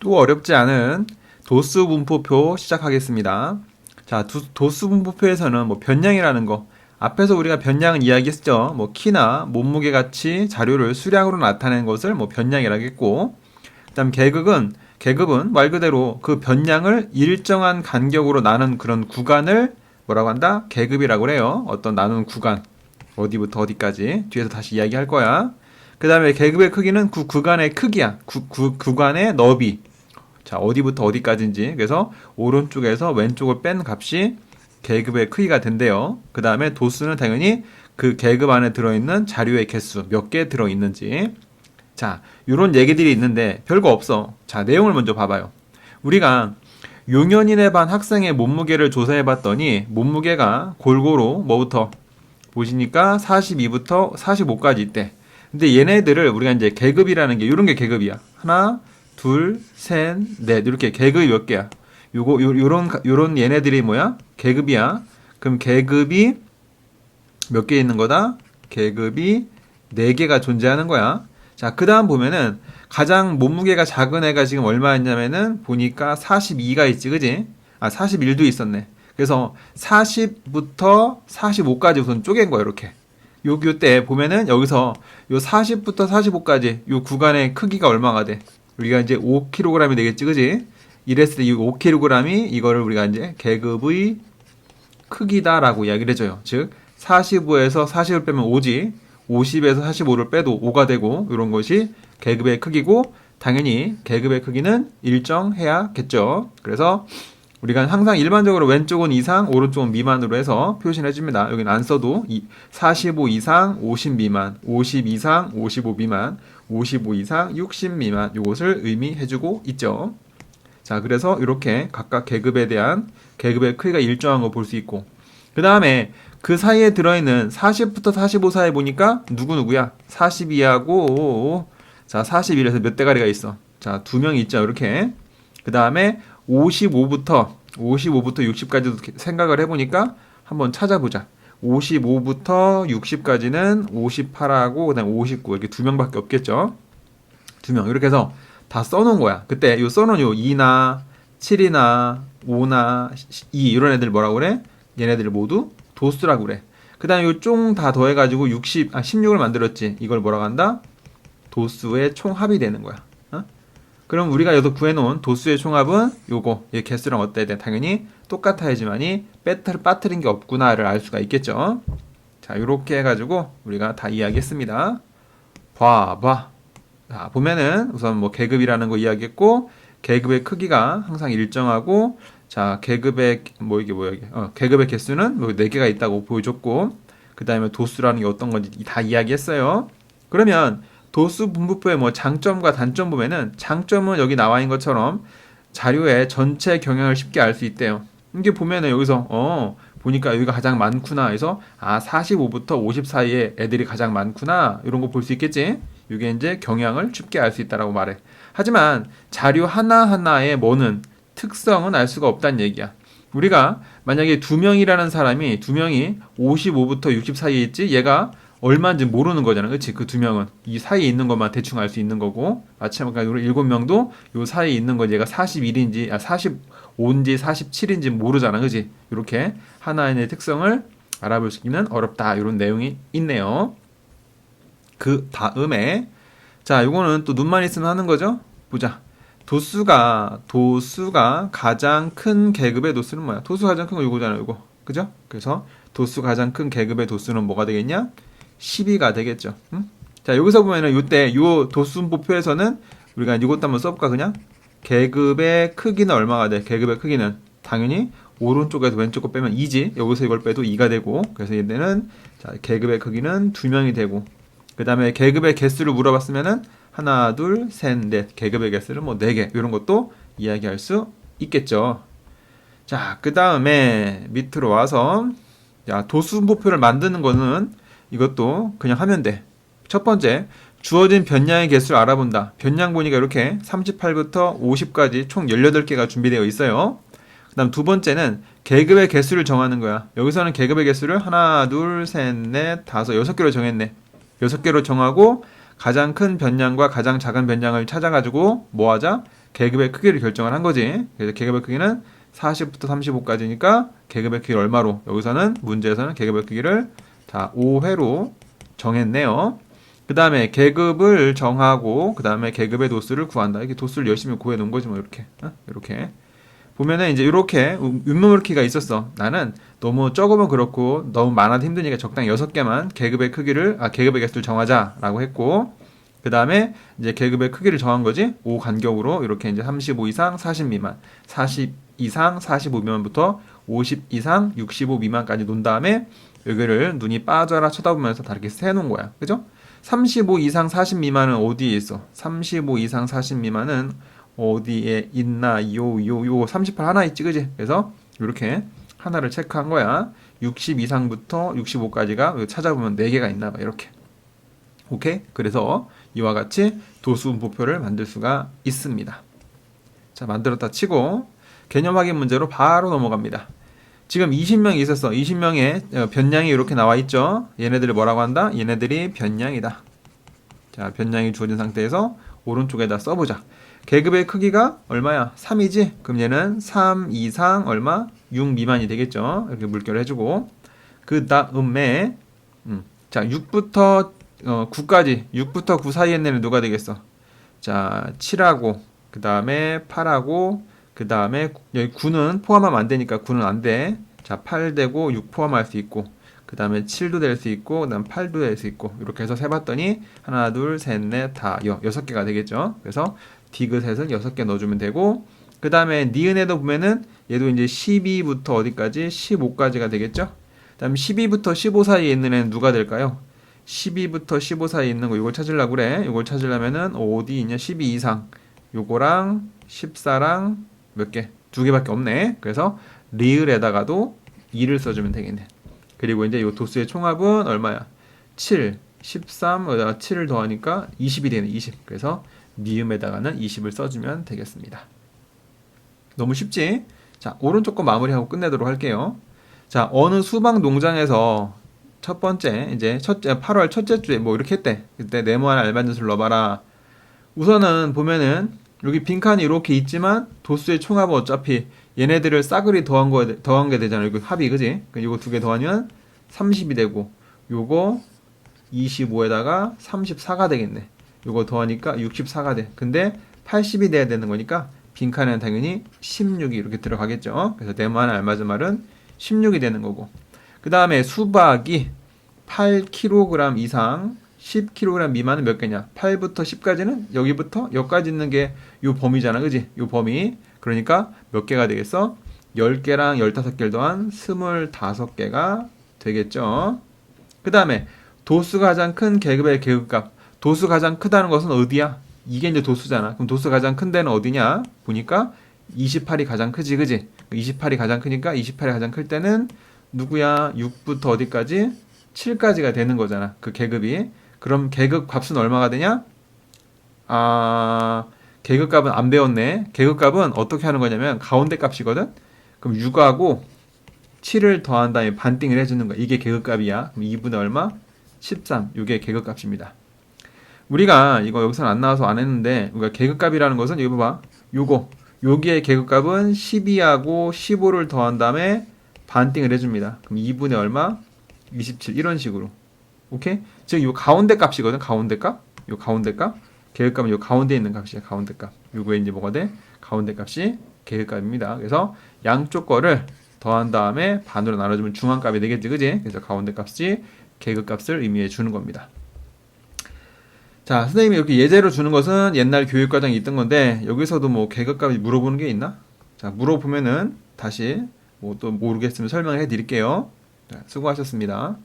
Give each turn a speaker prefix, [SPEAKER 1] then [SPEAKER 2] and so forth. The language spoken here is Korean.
[SPEAKER 1] 또 어렵지 않은 도수 분포표 시작하겠습니다. 자, 두- 도수 분포표에서는 뭐 변량이라는 거 앞에서 우리가 변량은 이야기했죠. 뭐 키나 몸무게 같이 자료를 수량으로 나타내는 것을 뭐 변량이라고 했고 그다음 계급은 계급은 말 그대로 그 변량을 일정한 간격으로 나눈 그런 구간을 뭐라고 한다? 계급이라고 그래요. 어떤 나눈 구간 어디부터 어디까지 뒤에서 다시 이야기할 거야. 그 다음에 계급의 크기는 그 구간의 크기야. 구, 구, 구간의 너비. 자, 어디부터 어디까지인지. 그래서 오른쪽에서 왼쪽을 뺀 값이 계급의 크기가 된대요. 그 다음에 도수는 당연히 그 계급 안에 들어있는 자료의 개수, 몇 개 들어있는지. 자, 요런 얘기들이 있는데 별거 없어. 자, 내용을 먼저 봐봐요. 우리가 용연인의 반 학생의 몸무게를 조사해 봤더니 몸무게가 골고루 뭐부터 보시니까 42부터 45까지 있대. 근데 얘네들을 우리가 이제 계급이라는 게 이런 게 계급이야. 하나, 둘, 셋, 넷 이렇게 계급이 몇 개야? 요거 요, 요런 가- 요런 얘네들이 뭐야? 계급이야. 그럼 계급이 몇 개 있는 거다? 계급이 네 개가 존재하는 거야. 자, 그다음 보면은 가장 몸무게가 작은 애가 지금 얼마였냐면은 보니까 42가 있지, 그지? 아, 41도 있었네. 그래서 40부터 45까지 우선 쪼갠 거야, 이렇게. 요, 요때 보면은 여기서 요 40부터 45까지 요 구간의 크기가 얼마가 돼? 우리가 이제 5kg이 되겠지, 그지? 이랬을 때 이 5kg이 이거를 우리가 이제 계급의 크기다라고 이야기를 해줘요. 즉, 45에서 40을 빼면 5지, 50에서 45를 빼도 5가 되고, 이런 것이 계급의 크기고, 당연히 계급의 크기는 일정해야겠죠. 그래서 우리가 항상 일반적으로 왼쪽은 이상, 오른쪽은 미만으로 해서 표시를 해줍니다. 여기는 안 써도 이- 45 이상, 50 미만, 50 이상, 55 미만, 55 이상, 60 미만 요것을 의미해주고 있죠. 자, 그래서 이렇게 각각 계급에 대한 계급의 크기가 일정한 거 볼 수 있고, 그 다음에 그 사이에 들어있는 40부터 45 사이에 보니까 누구누구야? 42하고, 자, 41에서 몇 대가리가 있어? 자, 두 명 있죠, 이렇게. 그 다음에 55부터, 55부터 60까지도 생각을 해보니까 한번 찾아보자. 55부터 60까지는 58하고, 그 다음에 59, 이렇게 두 명밖에 없겠죠? 두 명. 이렇게 해서 다 써놓은 거야. 그때 요 써놓은 요 2나 7이나 5나 2 이런 애들 뭐라고 그래? 얘네들 모두 도수라고 그래. 그 다음에 요쫑 다 더해가지고 60, 아, 16을 만들었지. 이걸 뭐라고 한다? 도수의 총합이 되는 거야. 어? 그럼 우리가 여기서 구해놓은 도수의 총합은 요거, 얘 개수랑 어때야 돼? 당연히 똑같아야지만이 빠뜨, 빠뜨린 게 없구나를 알 수가 있겠죠. 자, 요렇게 해가지고 우리가 다 이야기했습니다. 봐봐. 자, 보면은 우선 뭐 계급이라는 거 이야기했고 계급의 크기가 항상 일정하고 자, 계급의 뭐 이게 뭐야 이게? 어, 계급의 개수는 뭐 4개가 있다고 보여줬고 그 다음에 도수라는 게 어떤 건지 다 이야기했어요. 그러면 도수 분부표의 뭐 장점과 단점 보면은 장점은 여기 나와 있는 것처럼 자료의 전체 경향을 쉽게 알 수 있대요. 이게 보면은 여기서 어 보니까 여기가 가장 많구나 해서 아 45부터 50 사이에 애들이 가장 많구나 이런 거 볼 수 있겠지. 이게 이제 경향을 쉽게 알 수 있다라고 말해. 하지만 자료 하나하나의 뭐는 특성은 알 수가 없다는 얘기야. 우리가 만약에 두 명이라는 사람이 두 명이 55부터 60 사이에 있지 얘가 얼마인지 모르는 거잖아. 그렇지? 그 두 명은 이 사이에 있는 것만 대충 알 수 있는 거고 마찬가지로 일곱 명도 요 사이에 있는 거 얘가 41인지 아 45인지 47인지 모르잖아. 그렇지? 이렇게 하나의 특성을 알아볼 수 있는 어렵다. 이런 내용이 있네요. 그 다음에 자, 요거는 또 눈만 있으면 하는 거죠? 보자. 도수가 도수가 가장 큰 계급의 도수는 뭐야? 도수 가장 큰거 요거잖아, 요거. 그죠? 그래서 도수 가장 큰 계급의 도수는 뭐가 되겠냐? 12가 되겠죠. 응? 자, 여기서 보면은 요때 요 도수분포표에서는 우리가 이것도 한번 써볼까 그냥? 계급의 크기는 얼마가 돼? 계급의 크기는 당연히 오른쪽에서 왼쪽 거 빼면 2지. 여기서 이걸 빼도 2가 되고 그래서 얘네는 자, 계급의 크기는 두 명이 되고 그 다음에 계급의 개수를 물어봤으면은 하나, 둘, 셋, 넷 계급의 개수를 뭐네개 이런 것도 이야기할 수 있겠죠. 자, 그 다음에 밑으로 와서 자, 도수분포표를 만드는 거는 이것도 그냥 하면 돼. 첫 번째, 주어진 변량의 개수를 알아본다. 변량 보니까 이렇게 38부터 50까지 총 18개가 준비되어 있어요. 그 다음 두 번째는 계급의 개수를 정하는 거야. 여기서는 계급의 개수를 하나, 둘, 셋, 넷, 다섯, 여섯 개로 정했네. 여섯 개로 정하고 가장 큰 변량과 가장 작은 변량을 찾아가지고 뭐 하자? 계급의 크기를 결정을 한 거지. 그래서 계급의 크기는 40부터 35까지니까 계급의 크기 얼마로? 여기서는 문제에서는 계급의 크기를 자 5회로 정했네요. 그 다음에 계급을 정하고 그 다음에 계급의 도수를 구한다. 이게 도수를 열심히 구해 놓은 거지 뭐 이렇게 어? 이렇게 보면은 이제 이렇게 윗머물키가 있었어. 나는 너무 적으면 그렇고 너무 많아도 힘드니까 적당히 여섯 개만 계급의 크기를 아 계급의 개수를 정하자라고 했고 그 다음에 이제 계급의 크기를 정한 거지 5 간격으로 이렇게 이제 35 이상 40 미만 40 이상 45 미만부터 50 이상 65 미만까지 논 다음에 여기를 눈이 빠져라 쳐다보면서 다 이렇게 세 놓은 거야 그죠? 35 이상 40 미만은 어디에 있어? 35 이상 40 미만은 어디에 있나 요 요 요 38 하나 있지 그지? 그래서 이렇게 하나를 체크한 거야 60 이상부터 65까지가 찾아보면 4개가 있나 봐 이렇게 오케이? 그래서 이와 같이 도수분포표를 만들 수가 있습니다 자 만들었다 치고 개념 확인 문제로 바로 넘어갑니다 지금 20명이 있었어 20명의 변량이 이렇게 나와 있죠 얘네들을 뭐라고 한다? 얘네들이 변량이다 자 변량이 주어진 상태에서 오른쪽에다 써보자 계급의 크기가 얼마야? 3이지? 그럼 얘는 3 이상 얼마? 6 미만이 되겠죠. 이렇게 물결 해주고 그 다음에 음, 자 6부터 어, 9까지 6부터 9 사이에 있는 누가 되겠어? 자 7하고 그 다음에 8하고 그 다음에 여기 9는 포함하면 안 되니까 9는 안 돼. 자 8 되고 6 포함할 수 있고 그 다음에 7도 될 수 있고 그 다음 8도 될 수 있고 이렇게 해서 세봤더니 하나 둘셋넷다 여섯 개가 되겠죠. 그래서 디귿셋은 6개 넣어주면 되고 그 다음에 니은에도 보면은 얘도 이제 12부터 어디까지? 15까지가 되겠죠? 그 다음 12부터 15 사이에 있는 애는 누가 될까요? 12부터 15 사이에 있는 거 이걸 찾으려고 그래. 이걸 찾으려면은 어디 있냐? 12 이상. 요거랑 14랑 몇 개? 두 개밖에 없네 그래서 리을에다가도 2를 써주면 되겠네 그리고 이제 요 도수의 총합은 얼마야 7 13 여기다가 7을 더하니까 20이 되네 20 그래서 미음에다가는 20을 써주면 되겠습니다. 너무 쉽지? 자, 오른쪽 거 마무리하고 끝내도록 할게요. 자, 어느 수박 농장에서 첫 번째, 이제 첫째, 8월 첫째 주에 뭐 이렇게 했대. 그때 네모한 알반짓을 넣어봐라. 우선은 보면은 여기 빈칸이 이렇게 있지만 도수의 총합은 어차피 얘네들을 싸그리 더한 거, 더한 게 되잖아. 이거 합이, 그지? 그러니까 이거 두 개 더하면 30이 되고, 요거 25에다가 34가 되겠네. 요거 더하니까 64가 돼. 근데 80이 돼야 되는 거니까 빈칸에는 당연히 16이 이렇게 들어가겠죠. 그래서 네모하나 알맞은 말은 16이 되는 거고. 그 다음에 수박이 8kg 이상 10kg 미만은 몇 개냐? 8부터 10까지는 여기부터 여기까지 있는 게 요 범위잖아. 그지? 요 범위. 그러니까 몇 개가 되겠어? 10개랑 15개를 더한 25개가 되겠죠. 그 다음에 도수가 가장 큰 계급의 계급값. 도수 가장 크다는 것은 어디야? 이게 이제 도수잖아. 그럼 도수 가장 큰 데는 어디냐? 보니까 28이 가장 크지, 그지? 28이 가장 크니까 28이 가장 클 때는 누구야? 6부터 어디까지? 7까지가 되는 거잖아. 그 계급이. 그럼 계급 값은 얼마가 되냐? 아, 계급 값은 안 배웠네. 계급 값은 어떻게 하는 거냐면 가운데 값이거든? 그럼 6하고 7을 더한 다음에 반띵을 해주는 거야. 이게 계급 값이야. 그럼 2분의 얼마? 13. 이게 계급 값입니다. 우리가 이거 여기서는 안 나와서 안 했는데 우리가 계급 값이라는 것은 여기 봐봐 요거 여기에 계급 값은 12하고 15를 더한 다음에 반띵을 해줍니다 그럼 2분의 얼마? 27 이런 식으로 오케이? 즉 요 가운데 값이거든 가운데 값? 요 가운데 값 계급값은 요 가운데 있는 값이야 가운데 값 요거에 이제 뭐가 돼? 가운데 값이 계급값입니다 그래서 양쪽 거를 더한 다음에 반으로 나눠주면 중앙값이 되겠지 그지? 그래서 가운데 값이 계급값을 의미해 주는 겁니다 자, 선생님이 이렇게 예제로 주는 것은 옛날 교육과정에 있던 건데 여기서도 뭐 계급값이 물어보는 게 있나? 자, 물어보면은 다시 뭐 또 모르겠으면 설명해 드릴게요. 자, 수고하셨습니다.